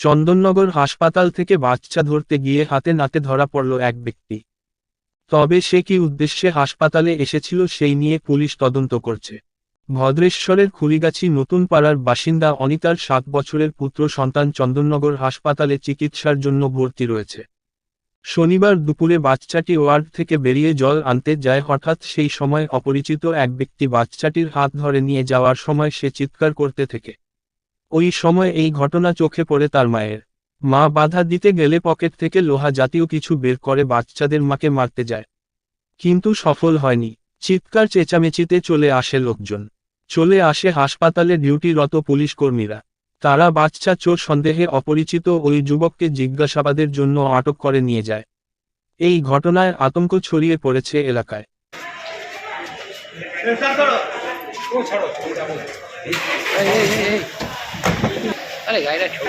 চন্দননগর হাসপাতাল থেকে বাচ্চা ধরতে গিয়ে হাতে নাতে ধরা পড়ল এক ব্যক্তি। তবে সে কি উদ্দেশ্যে হাসপাতালে এসেছিল সেই নিয়ে পুলিশ তদন্ত করছে। ভদ্রেশ্বরের খুলিগাছি নতুন পাড়ার বাসিন্দা অনিতার সাত বছরের পুত্র সন্তান চন্দননগর হাসপাতালে চিকিৎসার জন্য ভর্তি রয়েছে। শনিবার দুপুরে বাচ্চাটি ওয়ার্ড থেকে বেরিয়ে জল আনতে যায় হঠাৎ সেই সময় অপরিচিত এক ব্যক্তি বাচ্চাটির হাত ধরে নিয়ে যাওয়ার সময় সে চিৎকার করতে থেকে। ওই সময় এই ঘটনা চোখে পড়ে তার মায়ের। মা বাধা দিতে গেলে পকেট থেকে লোহা জাতীয় কিছু বের করে বাচ্চাদের মাকে মারতে যায়। কিন্তু সফল হয়নি। চিৎকার চেঁচামেচিতে চলে আসে লোকজন। চলে আসে হাসপাতালে ডিউটিরত পুলিশ কর্মীরা তারা বাচ্চা চোর সন্দেহে অপরিচিত ওই যুবককে জিজ্ঞাসাবাদের জন্য আটক করে নিয়ে যায়। এই ঘটনায় আতঙ্ক ছড়িয়ে পড়েছে এলাকায়। আরে গাড়িটা ছোট।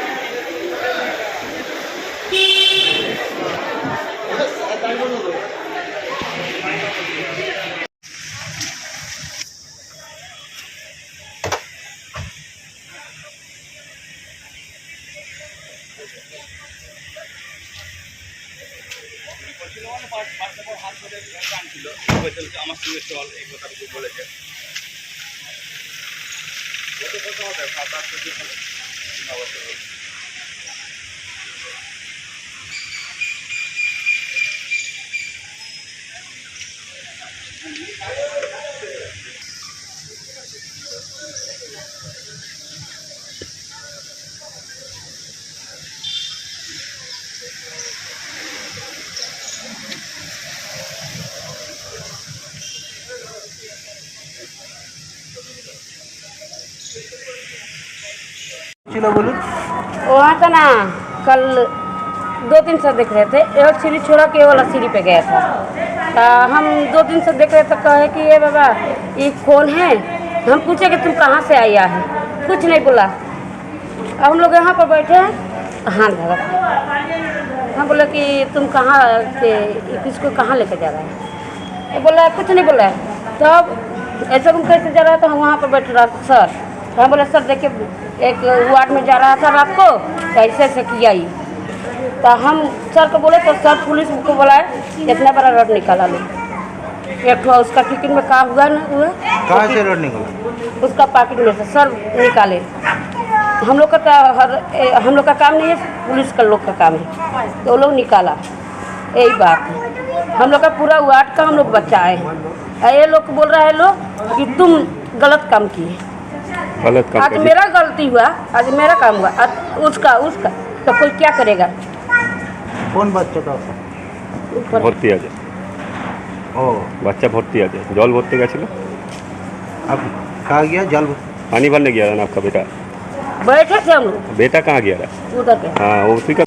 আমার সঙ্গে চল এই কথাটুকু বলেছে। কত কত হবে সাত আট বছর অবশ্যই ছিল বলুন वहाँ का ना कल दो दिन से देख रहे थे एक सीढ़ी छोड़ा के ये वाला सीढ़ी पे गया था तो हम दो दिन से देख रहे थे कहे कि ये बाबा ये कौन है हम पूछे कि तुम कहाँ से आया है कुछ नहीं बोला अब हम लोग यहाँ पर बैठे हैं तो हाथ धरा हम बोले कि तुम कहाँ से किसको कहाँ लेके जा रहा है तो बोला कुछ नहीं बोला तब ऐसे तुम कैसे जा रहा है तो हम वहाँ पर बैठ रहा सर तो हम बोले सर देखिए एक वार्ड में जा रहा था रात को तो ऐसे ऐसे किया ही तो हम सर को बोले तो सर पुलिस को बोलाए इतना बड़ा रड निकाला लो। एक उसका टिकट में कहा हुआ ना हुआ? कहाँ से रोड निकला? उसका पॉकेट में से सर निकाले। हम लोग का तो हर हम लोग का काम नहीं है पुलिस का लोग का काम है। तो लोग निकाला। यही बात है। हम लोग का पूरा वार्ड का हम लोग बचाए हैं। ये लोग बोल रहा है लोग कि तुम गलत काम किए गलत आज मेरा गलती हुआ आज मेरा काम हुआ आज उसका उसका तो कोई क्या करेगा কোন বাচ্চা था ऊपर ভর্তি আছে ও বাচ্চা ভর্তি আছে জল ভরতে গেছিল अब कहा गया जल पानी भरने गया था ना आपका बेटा बैठे थे हम लोग बेटा कहाँ गया था उधर पे हाँ वो उसी का